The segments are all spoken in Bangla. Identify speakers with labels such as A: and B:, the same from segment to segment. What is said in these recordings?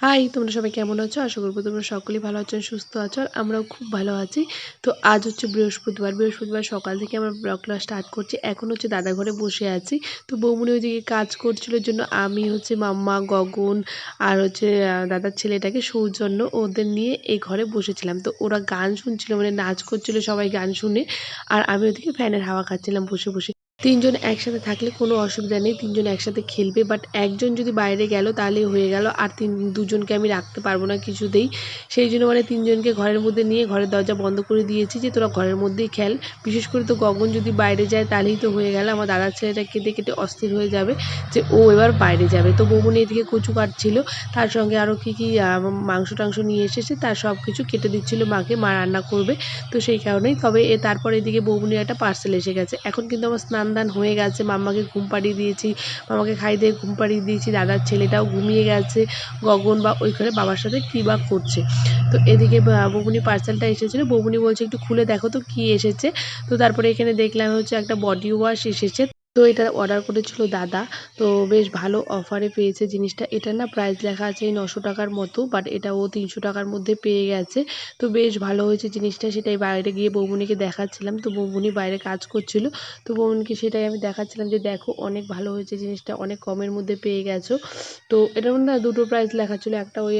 A: হাই, তোমরা সবাই কেমন আছো? আশা করব তোমরা সকলেই ভালো আছো, সুস্থ আছো, আর আমরাও খুব ভালো আছি। তো আজ হচ্ছে বৃহস্পতিবার। বৃহস্পতিবার সকাল থেকে আমরা ব্লগ ক্লাস স্টার্ট করছি। এখন হচ্ছে দাদা ঘরে বসে আছি। তো বৌমনি ওইদিকে কাজ করছিল জন্য আমি হচ্ছে মাম্মা, গগন আর হচ্ছে দাদার ছেলেটাকে সৌজন্য ওদের নিয়ে এই ঘরে বসেছিলাম। তো ওরা গান শুনছিল মানে নাচ করছিল সবাই গান শুনে। আর আমি ওদিকে ফ্যানের হাওয়া খাচ্ছিলাম বসে বসে। তিনজন একসাথে থাকলে কোনো অসুবিধা নেই, তিনজন একসাথে খেলবে বাট একজন যদি বাইরে গেল তাহলে হয়ে গেল, আর তিন, দুজনকে আমি রাখতে পারব না কিছুতেই। সেই জন্য মানে তিনজনকে ঘরের মধ্যে নিয়ে ঘরের দরজা বন্ধ করে দিয়েছি যে তোরা ঘরের মধ্যেই খেল। বিশেষ করে তো গগন যদি বাইরে যায় তাহলেই তো হয়ে গেল, আমার দাদার ছেলেটা কেটে কেটে অস্থির হয়ে যাবে যে ও এবার বাইরে যাবে। তো বৌমনি এদিকে কচু কাটছিল, তার সঙ্গে আরও কী কী মাংস টাংস নিয়ে এসেছে, তার সব কিছু কেটে দিচ্ছিল মাকে, মা রান্না করবে, তো সেই কারণেই। তবে এ তারপর এদিকে বৌমনির একটা পার্সেল এসে গেছে। এখন কিন্তু আমার স্নান দান হয়ে গেছে, মাম্মাকে ঘুম পাড়িয়ে দিয়েছি মামাকে খাই দিয়ে ঘুম পাড়িয়ে দিয়েছি, দাদার ছেলেটাও ঘুমিয়ে গেছে, গগন বা ওইখানে বাবার সাথে কী বা করছে। তো এদিকে বৌমনি পার্সেলটা এসেছিল, বৌমনি বলছে, একটু খুলে দেখো তো কী এসেছে। তো তারপরে এখানে দেখলাম হচ্ছে একটা বডি ওয়াশ এসেছে। তো এটা অর্ডার করেছিল দাদা। তো বেশ ভালো অফারে পেয়েছে জিনিসটা। এটা না প্রাইস লেখা আছে নশো টাকার মতো বাট এটা ও তিনশো টাকার মধ্যে পেয়ে গেছে। তো বেশ ভালো হয়েছে জিনিসটা, সেটাই বাইরে গিয়ে বৌমনিকে দেখাচ্ছিলাম। তো বৌমনি বাইরে কাজ করছিল। তো বৌমনিকে সেটাই আমি দেখাচ্ছিলাম যে, দেখো, অনেক ভালো হয়েছে জিনিসটা, অনেক কমের মধ্যে পেয়ে গেছো। তো এটার মধ্যে না দুটো প্রাইস লেখা ছিল, একটা ওই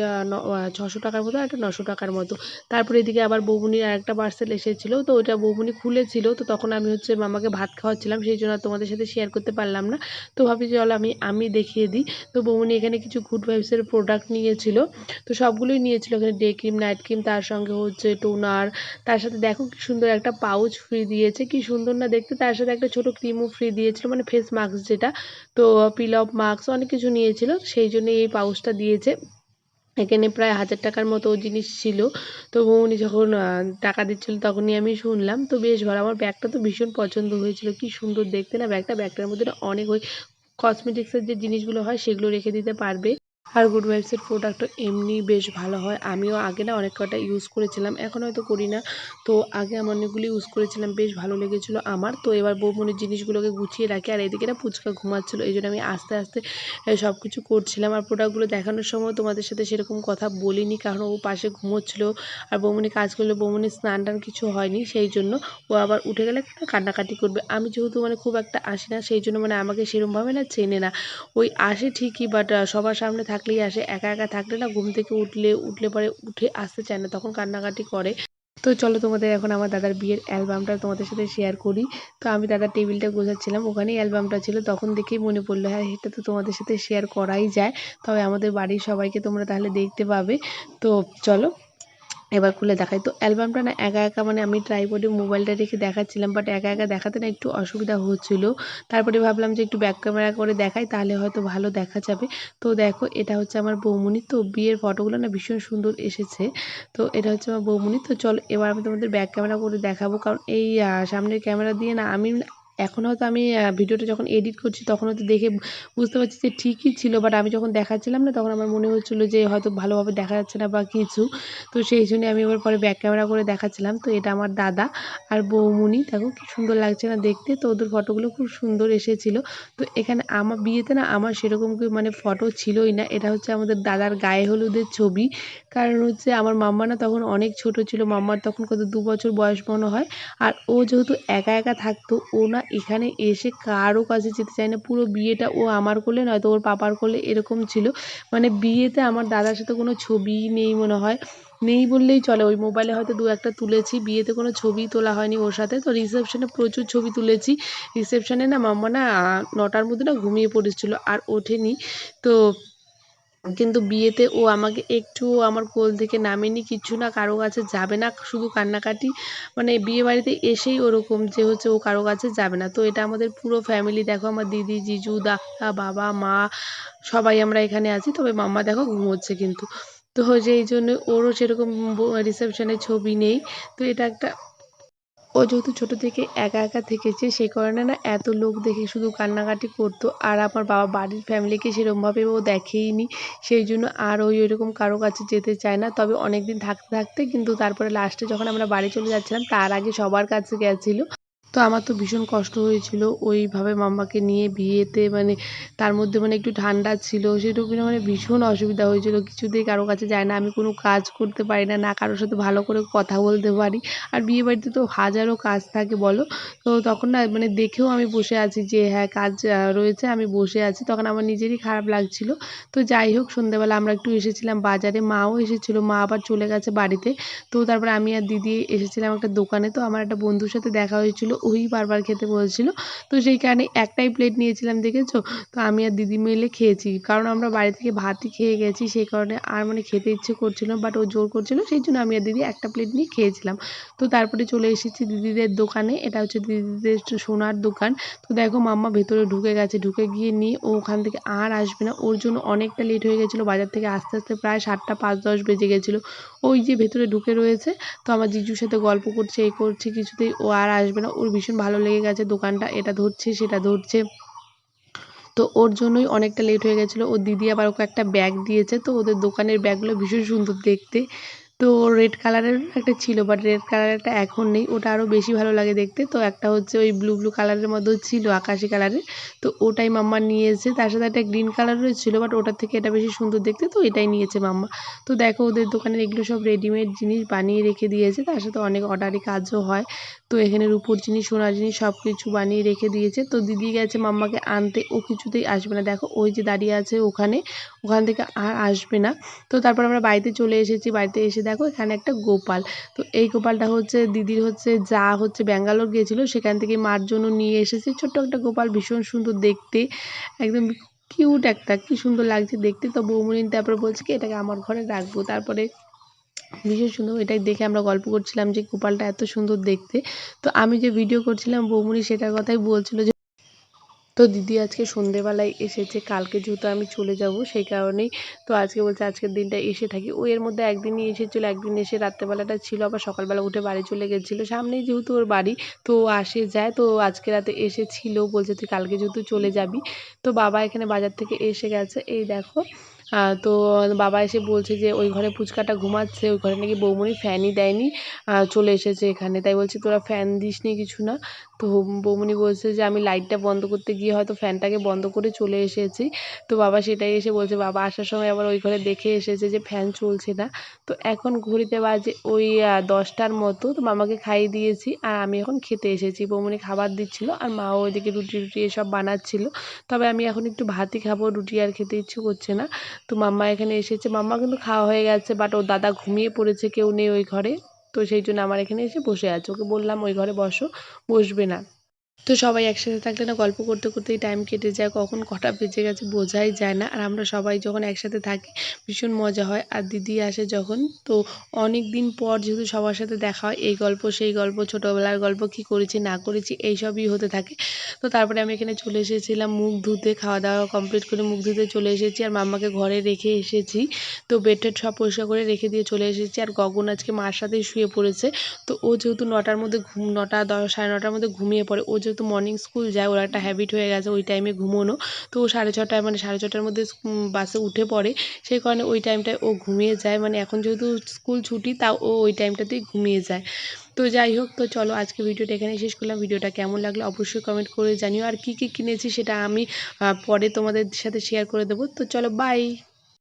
A: ছশো টাকার মতো, একটা নশো টাকার মতো। তারপরে এদিকে আবার বৌমনির আর একটা পার্সেল এসেছিল। তো ওইটা বৌমনি খুলেছিল। তো তখন আমি হচ্ছে মামাকে ভাত খাওয়াচ্ছিলাম, সেই জন্য তোমাদের সাথে শেয়ার করতে পারলাম না। তো ভাবি চলো আমি আমি দেখিয়ে দিই। তো বৌমনি এখানে কিছু গুড ভাইবসের প্রোডাক্ট নিয়েছিল। তো সবগুলোই নিয়েছিল এখানে ডে ক্রিম নাইট ক্রিম তার সঙ্গে হচ্ছে টোনার তার সাথে দেখো কি সুন্দর একটা পাউচ ফ্রি দিয়েছে। কি সুন্দর না দেখতে, তার সাথে একটা ছোট ক্রিমও ফ্রি দিয়েছিল মানে ফেস মাস্ক যেটা। তো পিল অফ মাস্ক অনেক কিছু নিয়েছিল, সেই জন্য এই পাউচটা দিয়েছে। এখানে প্রায় হাজার টাকার মতো জিনিস ছিল। তো উনি যখন টাকা দিচ্ছিল তখনই আমি শুনলাম। তো বেশ ভালো, আমার ব্যাগটা তো ভীষণ পছন্দ হয়েছিল। কি সুন্দর দেখতে না, ব্যাগটা, ব্যাগটার মধ্যে অনেক ওই কসমেটিক্সের যে জিনিসগুলো হয় সেগুলো রেখে দিতে পারবে। আর গুড ভাইবসের প্রোডাক্টও এমনি বেশ ভালো হয়। আমিও আগে না অনেক কটা ইউজ করেছিলাম, এখন হয়তো করি না। তো আগে আমি অনেকগুলি ইউজ করেছিলাম, বেশ ভালো লেগেছিলো আমার। তো এবার বৌমনির জিনিসগুলোকে গুছিয়ে রাখি আর এদিকে না ফুচকা ঘুমাচ্ছিলো, এই জন্য আমি আস্তে আস্তে সব কিছু করছিলাম। আর প্রোডাক্টগুলো দেখানোর সময় তোমাদের সাথে সেরকম কথা বলিনি, কারণ ও পাশে ঘুমোচ্ছিলো। আর বৌমনি কাজ করলে বৌমনির স্নান টান কিছু হয়নি, সেই জন্য ও আবার উঠে গেলে কান্নাকাটি করবে। আমি যেহেতু মানে খুব একটা আসি না, সেই জন্য মানে আমাকে সেরমভাবে না চেনে না। ওই আসে ঠিকই বাট সবার সামনে থাকলেই আসে, একা একা থাকলে না ঘুম থেকে উঠলে উঠলে পরে উঠে আসতে চায় না, তখন কান্নাকাটি করে। তো চলো তোমাদের এখন আমার দাদার বিয়ের অ্যালবামটা তোমাদের সাথে শেয়ার করি। তো আমি দাদার টেবিলটা গোছাচ্ছিলাম, ওখানেই অ্যালবামটা ছিল, তখন দেখেই মনে পড়ল হ্যাঁ এটা তো তোমাদের সাথে শেয়ার করাই যায়। তবে আমাদের বাড়ির সবাইকে তোমরা তাহলে দেখতে পাবে। তো চলো। এবার খুলে দেখাই। তো অ্যালবামটা না একা একা মানে আমি ট্রাইপডে মোবাইলটা রেখে দেখাচ্ছিলাম বাট একা একা দেখাতে না একটু অসুবিধা হচ্ছিল। তারপরে ভাবলাম যে একটু ব্যাক ক্যামেরা করে দেখাই, তাহলে হয়তো ভালো দেখা যাবে। তো দেখো, এটা হচ্ছে আমার বৌমনি তো বিয়ের ফটোগুলো না ভীষণ সুন্দর এসেছে। তো এটা হচ্ছে আমার বৌমনি তো চল, এবার আমি তোমাদের ব্যাক ক্যামেরা করে দেখাবো। কারণ এই সামনের ক্যামেরা দিয়ে না আমি এখন হয়তো আমি ভিডিওটা যখন এডিট করছি তখন হয়তো দেখে বুঝতে পারছি যে ঠিকই ছিল বাট আমি যখন দেখাচ্ছিলাম না তখন আমার মনে হচ্ছিল যে হয়তো ভালোভাবে দেখা যাচ্ছে না বা কিছু। তো সেই জন্যে আমি এবার পরে ব্যাক ক্যামেরা করে দেখাচ্ছিলাম। তো এটা আমার দাদা আর বৌমুনি। দেখো কি সুন্দর লাগছে না দেখতে। তো ওদের ফটোগুলো খুব সুন্দর এসেছিল। তো এখানে আমার বিয়েতে না আমার সেরকম মানে ফটো ছিলই না। এটা হচ্ছে আমাদের দাদার গায়ে হলুদের ছবি। কারণ হচ্ছে আমার মাম্মা না তখন অনেক ছোট ছিল। মাম্মার তখন কত দু বছর বয়স মনে হয়। আর ও যেহেতু একা একা থাকতো, ও না এখানে এসে কারও কাছে যেতে চায় না। পুরো বিয়েটা ও আমার কোলে, নয়তো ওর পাপার কোলে এরকম ছিল। মানে বিয়েতে আমার দাদার সাথে কোনো ছবিই নেই মনে হয়। নেই বললেই চলে। ওই মোবাইলে হয়তো দু একটা তুলেছি। বিয়েতে কোনো ছবি তোলা হয়নি ওর সাথে। তো রিসেপশনে প্রচুর ছবি তুলেছি। রিসেপশনে না মাম্মা না নটার মধ্যে না ঘুমিয়ে পড়েছিল। আর ওঠেনি। তো কিন্তু বিয়েতে ও আমাকে একটুও আমার কোল থেকে নামেনি কিচ্ছু না, কারও কাছে যাবে না, শুধু কান্নাকাটি। মানে বিয়ে বাড়িতে এসেই ওরকম যে হচ্ছে ও কারও কাছে যাবে না। তো এটা আমাদের পুরো ফ্যামিলি দেখো আমার দিদি, জিজু, দাদা, বাবা, মা, সবাই আমরা এখানে আছি। তবে মাম্মা দেখো ঘুমোচ্ছে কিন্তু। তো হচ্ছে এই জন্য ওরও সেরকম রিসেপশনের ছবি নেই। তো এটা একটা ও যেহেতু ছোটো থেকে একা একা থেকেছে, সেই কারণে না এত লোক দেখে শুধু কান্নাকাটি করতো। আর আমার বাবা বাড়ির ফ্যামিলিকে সেরকমভাবে ও দেখেইনি। সেই জন্য আর ওই ওইরকম কারও কাছে যেতে চায় না। তবে অনেক দিন থাকতে থাকতে কিন্তু তারপরে লাস্টে যখন আমরা বাড়ি চলে যাচ্ছিলাম, তার আগে সবার কাছে গেছিল। তো আমার তো ভীষণ কষ্ট হয়েছিল। ওইভাবে মাম্মাকে নিয়ে বিয়েতে মানে তার মধ্যে মানে একটু ঠান্ডা ছিল, সেটুকু মানে ভীষণ অসুবিধা হয়েছিল। কিছুতেই কারও কাছে যায় না, আমি কোনো কাজ করতে পারি না না কারোর সাথে ভালো করে কথা বলতে পারি। আর বিয়ে বাড়িতে তো হাজারো কাজ থাকে বলো। তো তখন না মানে দেখেও আমি বসে আছি যে হ্যাঁ কাজ রয়েছে, আমি বসে আছি। তখন আমার নিজেরই খারাপ লাগছিল। তো যাই হোক, সন্ধ্যেবেলা আমরা একটু এসেছিলাম বাজারে, মাও এসেছিল, মা আবার চলে গেছে বাড়িতে। তো তারপরে আমি আর দিদি এসেছিলাম একটা দোকানে। তো আমার একটা বন্ধুর সাথে দেখা হয়েছিল ওই বারবার খেতে বলছিল। তো সেই কারণে একটাই প্লেট নিয়েছিলাম, দেখেছ? তো আমি আর দিদি মিলে খেয়েছি। কারণ আমরা বাড়ি থেকে ভাতই খেয়ে গেছি, সেই কারণে আর মানে খেতে ইচ্ছে করছিল বাট ও জোর করছিল, সেই জন্য আমি আর দিদি একটা প্লেট নিয়ে খেয়েছিলাম। তো তারপরে চলে এসেছি দিদিদের দোকানে, এটা হচ্ছে দিদিদের সোনার দোকান। তো দেখো মাম্মা ভেতরে ঢুকে গেছে, ঢুকে গিয়ে নিয়ে ও ওখান থেকে আর আসবে না। ওর জন্য অনেকটা লেট হয়ে গেছিল, বাজার থেকে আস্তে আস্তে প্রায় সাতটা পাঁচ দশ বেজে গেছিল। ওই যে ভেতরে ঢুকে রয়েছে, তো আমার জিজুর সাথে গল্প করছে, এ করছে, কিছুতেই ও আর আসবে না। ওর ভীষণ ভালো লেগে গেছে, দোকানটা এটা ধরছে, সেটা ধরছে। তো ওর জন্যই অনেকটা লেট হয়ে গেছিল। ওর দিদি আবার ওকে একটা ব্যাগ দিয়েছে, তো ওদের দোকানের ব্যাগগুলো ভীষণ সুন্দর দেখতে। তো রেড কালারের একটা ছিল বাট রেড কালারেরটা এখন নেই। ওটা আরও বেশি ভালো লাগে দেখতে। তো একটা হচ্ছে ওই ব্লু ব্লু কালারের মধ্যেও ছিল, আকাশি কালারের তো ওটাই মাম্মা নিয়েছে। তার সাথে একটা গ্রিন কালারেরও ছিল বাট ওটার থেকে এটা বেশি সুন্দর দেখতে। তো এটাই নিয়েছে মাম্মা। তো দেখো ওদের দোকানের এগুলো সব রেডিমেড জিনিস বানিয়ে রেখে দিয়েছে। তার সাথে অনেক অর্ডারি কাজও হয়। তো এখানে রূপোর জিনিস সোনার জিনিস সব কিছু বানিয়ে রেখে দিয়েছে। তো দিদি গেছে মাম্মাকে আনতে, ও কিছুতেই আসবে না। দেখো, ওই যে দাঁড়িয়ে আছে ওখানে, ওখান থেকে আর আসবে না। তো তারপর আমরা বাড়িতে চলে এসেছি। বাড়িতে এসে দেখো, এখানে একটা গোপাল। তো এই গোপালটা হচ্ছে, দিদির হচ্ছে যা হচ্ছে ব্যাঙ্গালোর গিয়েছিল, সেখান থেকে মার জন্য নিয়ে এসেছে। ছোট্ট একটা গোপাল, ভীষণ সুন্দর দেখতে। একদম কিউট একটা, কি সুন্দর লাগছে দেখতে। তো বৌমনি তারপরে বলছে কি, এটাকে আমার ঘরে রাখব। তারপরে ভীষণ সুন্দর, এটাই দেখে আমরা গল্প করছিলাম যে গোপালটা এত সুন্দর দেখতে। তো আমি যে ভিডিও করছিলাম, বৌমনি সেটার কথাই বলছিল যে, তো দিদি আজকে সন্ধেবেলায় এসেছে, কালকে যেহেতু আমি চলে যাব, সেই কারণেই তো আজকে বলছে আজকের দিনটা এসে থাকি। ও এর মধ্যে একদিনই এসেছিল, একদিন এসে রাত্রেবেলাটা ছিল, আবার সকালবেলা উঠে বাড়ি চলে গেছিল। সামনেই যেহেতু ওর বাড়ি, তো আসে, যায়, তো আজকে রাতে এসেছিল, বলছে তুই কালকে যেহেতু চলে যাবি। তো বাবা এখানে বাজার থেকে এসে গেছে, এই দেখো তো বাবা এসে বলছে যে, ওই ঘরে ফুচকাটা ঘুমাচ্ছে, ওই ঘরে নাকি বৌমনি ফ্যানই দেয়নি। চলে এসেছে এখানে। তাই বলছে, তোরা ফ্যান দিস নি কিছু না। বৌমনি বলছে যে, আমি লাইটটা বন্ধ করতে গিয়ে হয়তো ফ্যানটাকে বন্ধ করে চলে এসেছি। তো বাবা সেটাই এসে বলছে, বাবা আসার সময় আবার ওই ঘরে দেখে এসেছে যে ফ্যান চলছে না। তো এখন ঘড়িতে বাজে ওই দশটার মতো। তো মামাকে খাইয়ে দিয়েছি আর আমি এখন খেতে এসেছি। বৌমনি খাবার দিচ্ছিল আর মাও ওইদিকে রুটি রুটি এসব বানাচ্ছিলো। তবে আমি এখন একটু ভাতই খাব, রুটি আর খেতে ইচ্ছে করছে না। তো মাম্মা এখানে এসেছে। মাম্মা কিন্তু খাওয়া হয়ে গেছে বাট ওর দাদা ঘুমিয়ে পড়েছে, কেউ নেই ওই ঘরে। তো সেই জন্য আমার এখানে এসে বসে আছে। ওকে বললাম, ওই ঘরে বসো, বসবে না। তো সবাই একসাথে থাকলে না গল্প করতে করতেই টাইম কেটে যায়, কখন কটা বেজে গেছে বোঝাই যায় না। আর আমরা সবাই যখন একসাথে থাকি, ভীষণ মজা হয়। আর দিদি আসে যখন, তো অনেক দিন পর যেহেতু সবার সাথে দেখা হয়, এই গল্প, সেই গল্প, ছোটোবেলার গল্প, কি করেছি, না করেছি এইসবই হতে থাকে। তো তারপরে আমি এখানে চলে এসেছিলাম, মুখ ধুতে, খাওয়া দাওয়া কমপ্লিট করে মুখ ধুতে চলে এসেছি। আর মাম্মাকে ঘরে রেখে এসেছি, তো বেড টেড সব পরিষ্কার করে রেখে দিয়ে চলে এসেছি। আর গগন আজকে মার সাথেই শুয়ে পড়েছে, তো ও যেহেতু নটার মধ্যে ঘুম, নটা দশ, সাড়ে নটার মধ্যে ঘুমিয়ে পড়ে, ও যেহেতু মর্নিং স্কুল যায়, ওর একটা হ্যাবিট হয়ে গেছে, ওই টাইমে ঘুমোনো। তো ও সাড়ে ছটায় মানে সাড়ে ছটার মধ্যে বাসে উঠে পড়ে। সেই কারণে ওই টাইমটায় ও ঘুমিয়ে যায়। মানে এখন যেহেতু স্কুল ছুটি, তাও ও ওই টাইমটাতেই ঘুমিয়ে যায়। তো যাই হোক, তো চলো আজকে ভিডিওটা এখানেই শেষ করলাম। ভিডিওটা কেমন লাগল অবশ্যই কমেন্ট করে জানিও। আর কী কী কিনেছি সেটা আমি পরে তোমাদের সাথে শেয়ার করে দেবো। তো চলো বাই